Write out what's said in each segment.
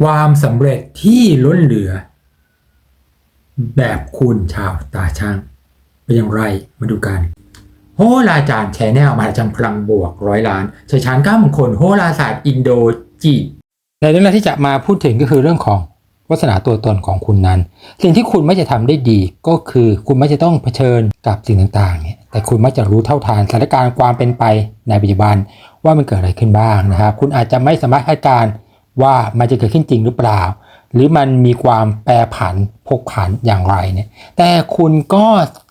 ความสำเร็จที่ล้นเหลือ แบบคุณชาวตาช่าง เป็นอย่างไรมาดูกัน โหราจารย์แชนแนลมาจังพลังบวกร้อยล้านชัยชาญก้ามงคลโหราศาสตร์อินโดจีนในเรื่องแรกที่จะมาพูดถึงก็คือเรื่องของวาสนาตัวตนของคุณนั้น สิ่งที่คุณไม่จะทำได้ดีก็คือคุณไม่จะต้องเผชิญกับสิ่งต่างๆเนี่ยแต่คุณไม่จะรู้เท่าทานสถานการณ์ความเป็นไปในปัจจุบันว่ามันเกิดอะไรขึ้นบ้างนะครับ คุณอาจจะไม่สามารถคาดการณ์ ว่ามันจะเกิดขึ้นจริงหรือเปล่า หรือมันมีความแปรผันพกผันอย่างไรเนี่ยแต่คุณก็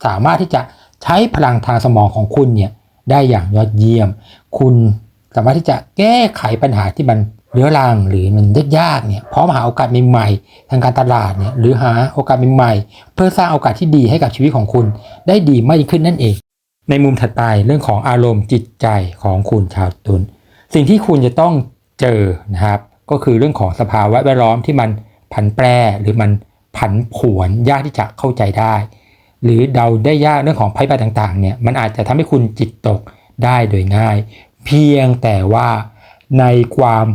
สามารถที่จะใช้พลังทางสมองของคุณเนี่ยได้อย่างยอดเยี่ยม คุณสามารถที่จะแก้ไขปัญหาที่มันเรื้อรังหรือมันยากๆเนี่ยพร้อมหาโอกาสใหม่ๆทางการตลาดเนี่ยหรือหาโอกาสใหม่ๆเพื่อสร้างโอกาสที่ดีให้กับชีวิตของคุณ ได้ดีมากยิ่งขึ้นนั่นเอง ในมุมถัดไปเรื่องของอารมณ์จิตใจของคุณชาวตุลสิ่งที่คุณจะต้องเจอนะครับ ก็คือเรื่องของสภาวะแวดล้อมที่มันผันแปรหรือมันผันผวนยากที่จะเข้าใจได้ หรือเดาได้ยากเรื่องของภัยพิบัติต่างๆเนี่ยมันอาจจะทำให้คุณจิตตกได้โดยง่าย เพียงแต่ว่าในความ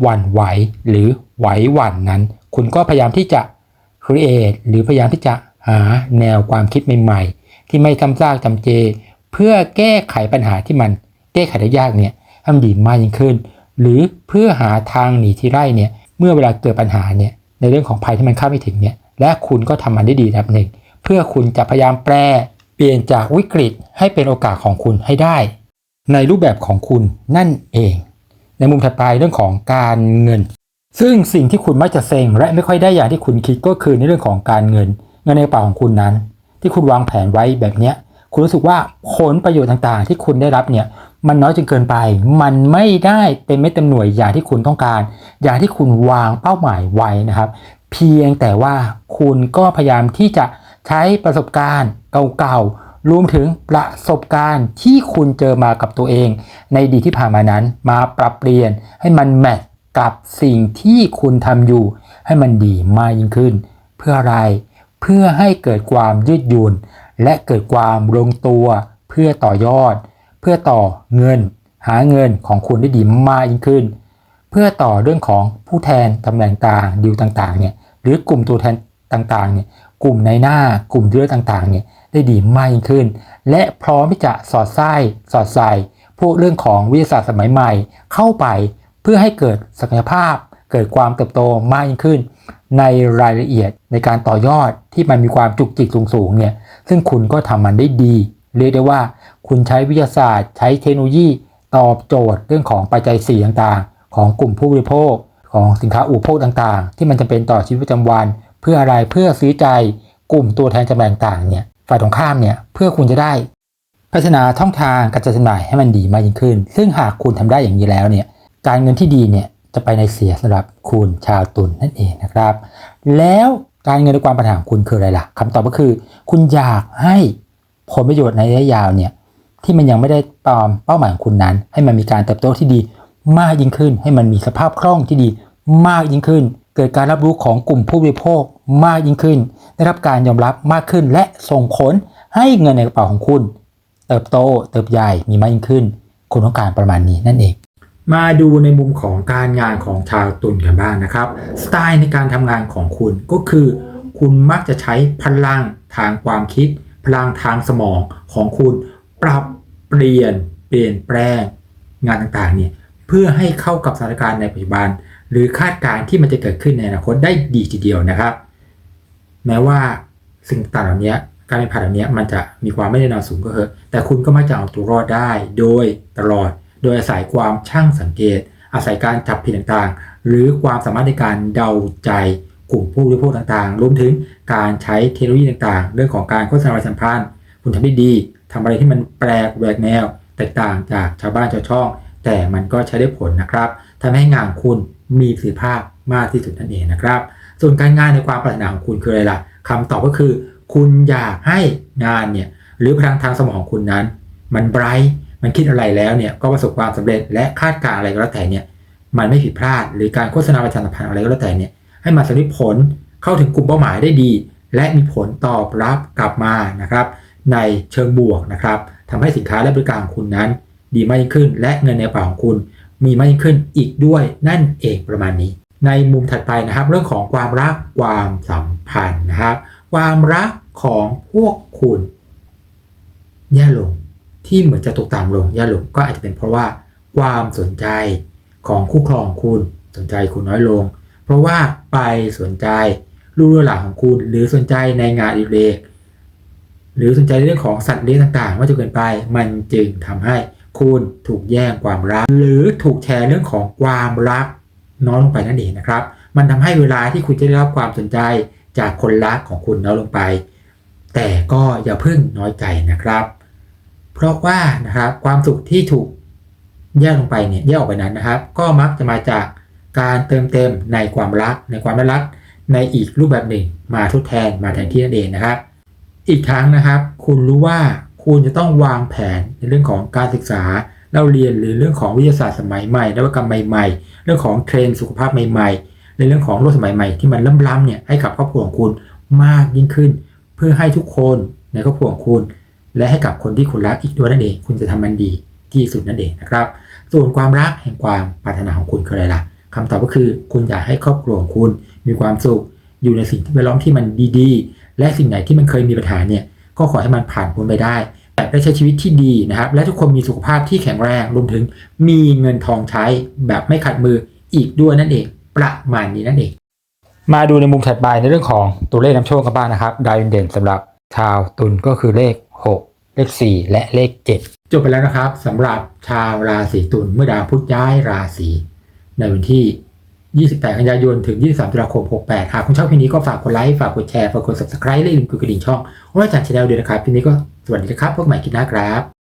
หวั่นไหวหรือไหวหวั่นนั้น คุณก็พยายามที่จะ create หรือพยายามที่จะหาแนวความคิดใหม่ๆ ที่ไม่ซ้ำซากจำเจ เพื่อแก้ไขปัญหาที่มันแก้ไขได้ยากเนี่ยให้มันดีมากยิ่งขึ้น หรือเพื่อหาทางหนีที่ไร่เนี่ยเมื่อเวลาเกิดปัญหาเนี่ยในเรื่องของภัยที่มันคาไม่ถึงเนี่ยและคุณก็ทำมันได้ดีระดับหนึ่ง เพื่อคุณจะพยายามแปลเปลี่ยนจากวิกฤตให้เป็นโอกาสของคุณให้ได้ ในรูปแบบของคุณนั่นเอง ในมุมถัดไปเรื่องของการเงิน ซึ่งสิ่งที่คุณมักจะเซ็งและไม่ค่อยได้อย่างที่คุณคิดก็คือในเรื่องของการเงิน เงินในกระเป๋าของคุณนั้น ที่คุณวางแผนไว้แบบเนี้ยคุณรู้สึกว่าผลประโยชน์ต่างๆ ที่คุณได้รับเนี่ย มันน้อยจนเกินไป มันไม่ได้เต็มเม็ดเต็มหน่วยอย่างที่คุณต้องการ อย่างที่คุณวางเป้าหมายไว้นะครับ เพียงแต่ว่าคุณก็พยายามที่จะใช้ประสบการณ์เก่าๆ รวมถึงประสบการณ์ที่คุณเจอมากับตัวเอง ในดีที่ผ่านมานั้น มาปรับเปลี่ยนให้มันแมทกับสิ่งที่คุณทำอยู่ ให้มันดีมากยิ่งขึ้น เพื่ออะไร เพื่อให้เกิดความยืดหยุ่น และเกิดความลงตัวเพื่อต่อยอด เพื่อต่อเงินหาเงินของคุณได้ดีมากยิ่งขึ้น เพื่อต่อเรื่องของผู้แทนตำแหน่งต่างดิวต่างๆเนี่ยหรือกลุ่มตัวแทนต่างๆเนี่ยกลุ่มในหน้ากลุ่มเรือต่างๆเนี่ยได้ดีมากยิ่งขึ้น และพร้อมที่จะสอดไส้สอดใส่พวกเรื่องของวิทยาศาสตร์สมัยใหม่เข้าไปเพื่อให้เกิดศักยภาพ เกิดความเติบโตมากยิ่งขึ้น ในรายละเอียดในการต่อยอดที่มันมีความจุกจิกสูงๆเนี่ยซึ่งคุณก็ทำมันได้ดี เรียกได้ว่าคุณใช้วิทยาศาสตร์ ใช้เทคโนโลยี ตอบโจทย์เรื่องของปัจจัยสี่ต่างๆ ของกลุ่มผู้บริโภค ของสินค้าอุปโภคต่างๆ ที่มันจะเป็นต่อชีวิตประจำวัน เพื่ออะไรเพื่อซื้อใจกลุ่มตัวแทนจำหน่ายต่างๆเนี่ยฝ่ายตรงข้ามเนี่ยเพื่อคุณจะได้ พัฒนาช่องทางการจัดจำหน่ายให้มันดีมากยิ่งขึ้น ซึ่งหากคุณทำได้อย่างนี้แล้วเนี่ยการเงินที่ดีเนี่ยจะไปในเสียสำหรับคุณชาวตุลนนั่นเองนะครับ แล้วการเงินในความปัญหาของคุณคืออะไรล่ะคำตอบก็คือ คุณอยากให้ ผลประโยชน์ในระยะยาวเนี่ยที่มันยังไม่ได้ตามเป้าหมายของคุณนั้น ให้มันมีการเติบโตที่ดีมากยิ่งขึ้น ให้มันมีสภาพคล่องที่ดีมากยิ่งขึ้น เกิดการรับรู้ของกลุ่มผู้บริโภคมากยิ่งขึ้น ได้รับการยอมรับมากขึ้น และส่งผลให้เงินในกระเป๋าของคุณ เติบโตเติบใหญ่มีมากยิ่งขึ้น คุณต้องการประมาณนี้นั่นเอง มาดูในมุมของการงานของชาวตุลกันบ้างนะครับ สไตล์ในการทำงานของคุณก็คือ คุณมักจะใช้พลังทางความคิด พลังทางสมองของคุณปรับเปลี่ยนเปลี่ยนแปลงงานต่างๆเนี่ยเพื่อให้เข้ากับสถานการณ์ในปัจจุบัน หรือคาดการณ์ที่มันจะเกิดขึ้นในอนาคตได้ดีทีเดียวนะครับ แม้ว่าสิ่งต่างเหล่านี้การเป็นผ่านเหล่านี้มันจะมีความไม่แน่นอนสูงก็เถอะแต่คุณก็มักจะเอาตัวรอดได้โดยตลอด โดยอาศัยความช่างสังเกต อาศัยการจับผิดต่างๆ หรือความสามารถในการเดาใจ กลุ่มผู้บริโภคต่างๆ รวมถึงการใช้เทคโนโลยีต่างๆ เรื่องของการโฆษณาประชาสัมพันธ์ คุณทำได้ดีทำอะไรที่มันแปลกแหวกแนว แตกต่างจากชาวบ้านชาวช่อง แต่มันก็ใช้ได้ผลนะครับทำให้งานคุณมีประสิทธิภาพมากที่สุดนั่นเองนะครับ ส่วนการงานในความปรารถนาของคุณคืออะไรล่ะคำตอบก็คือ คุณอยากให้งานเนี่ยหรือพลังทางสมองของคุณนั้น มันไบรท์มันคิดอะไรแล้วเนี่ยก็ประสบความสำเร็จและคาดการณ์อะไรก็แล้วแต่เนี่ยมันไม่ผิดพลาด หรือการโฆษณาประชาสัมพันธ์อะไรก็แล้วแต่เนี่ย ให้มันสำเร็จผลเข้าถึงกลุ่มเป้าหมายได้ดี และมีผลตอบรับกลับมานะครับ ในเชิงบวกนะครับทำให้สินค้าและบริการของคุณนั้น ดีมากยิ่งขึ้น และเงินในกระเป๋าของคุณ มีมากยิ่งขึ้นอีกด้วยนั่นเองประมาณนี้ ในมุมถัดไปนะครับ เรื่องของความรักความสัมพันธ์นะครับ ความรักของพวกคุณแย่ลงที่เหมือนจะตกต่ำลงแย่ลงก็อาจจะเป็นเพราะว่า ความสนใจของคู่ครองคุณสนใจคุณน้อยลง เพราะว่าไปสนใจลูกเรือหลานของคุณ หรือสนใจในงานอิเรกหรือสนใจในเรื่องของสัตว์เลี้ยงต่างๆมาจนเกินไป มันจึงทำให้คุณถูกแย่งความรัก หรือถูกแชร์เรื่องของความรักน้อยลงไปนั่นเองนะครับ มันทำให้เวลาที่คุณจะได้รับความสนใจจากคนรักของคุณน้อยลงไป แต่ก็อย่าพิ่งน้อยใจนะครับ เพราะว่านะครับความสุขที่ถูกแยกลงไปเนี่ยแยกออกไปนั้นนะครับ ก็มักจะมาจาก การเติมเต็มในความรัก ในความน่ารัก ในอีกรูปแบบหนึ่งมาทดแทนมาแทนที่นั่นเองนะครับ อีกครั้งนะครับ คุณรู้ว่าคุณจะต้องวางแผนในเรื่องของการศึกษาเล่าเรียนหรือเรื่องของวิทยาศาสตร์สมัยใหม่นวัตกรรมใหม่ๆ เรื่องของเทรนสุขภาพใหม่ๆ ในเรื่องของโลกสมัยใหม่ที่มันล้ำๆเนี่ยให้กับครอบครัวของคุณมากยิ่งขึ้น เพื่อให้ทุกคนในครอบครัวของคุณ และให้กับคนที่คุณรักอีกด้วยนั่นเอง คุณจะทำมันดีที่สุดนั่นเองนะครับ ส่วนความรักแห่งความปรารถนาของคุณคืออะไรล่ะ คำตอบก็คือ คุณอยากให้ครอบครัวของคุณมีความสุข อยู่ในสิ่งที่แวดล้อมที่มันดีๆ และสิ่งไหนที่มันเคยมีปัญหาเนี่ยก็ขอให้มันผ่านพ้นไปได้แต่ได้ใช้ชีวิตที่ดีนะครับ และทุกคนมีสุขภาพที่แข็งแรงรวมถึงมีเงินทองใช้แบบไม่ขัดมืออีกด้วยนั่นเอง ประมาณนี้นั่นเอง มาดูในมุมถัดไปในเรื่องของตัวเลขนำโชคกันบ้างนะครับ ดาวเด่นสำหรับชาวตุลก็คือเลข 6 เลข 4 และเลข 7 จบไปแล้วนะครับสำหรับชาวราศีตุลเมื่อดาวพุธย้ายราศี ในวันที่ 28 กันยายน ถึง 23 ตุลาคม 68 หากคุณชอบคลิปนี้ก็ฝากกดไลค์ ฝากกดแชร์ ฝากกด subscribe และอย่าลืมกดกระดิ่งช่องว่าจัดชาแนลด้วยนะครับคลิปนี้ก็สวัสดีครับ พบใหม่คลิปหน้าครับ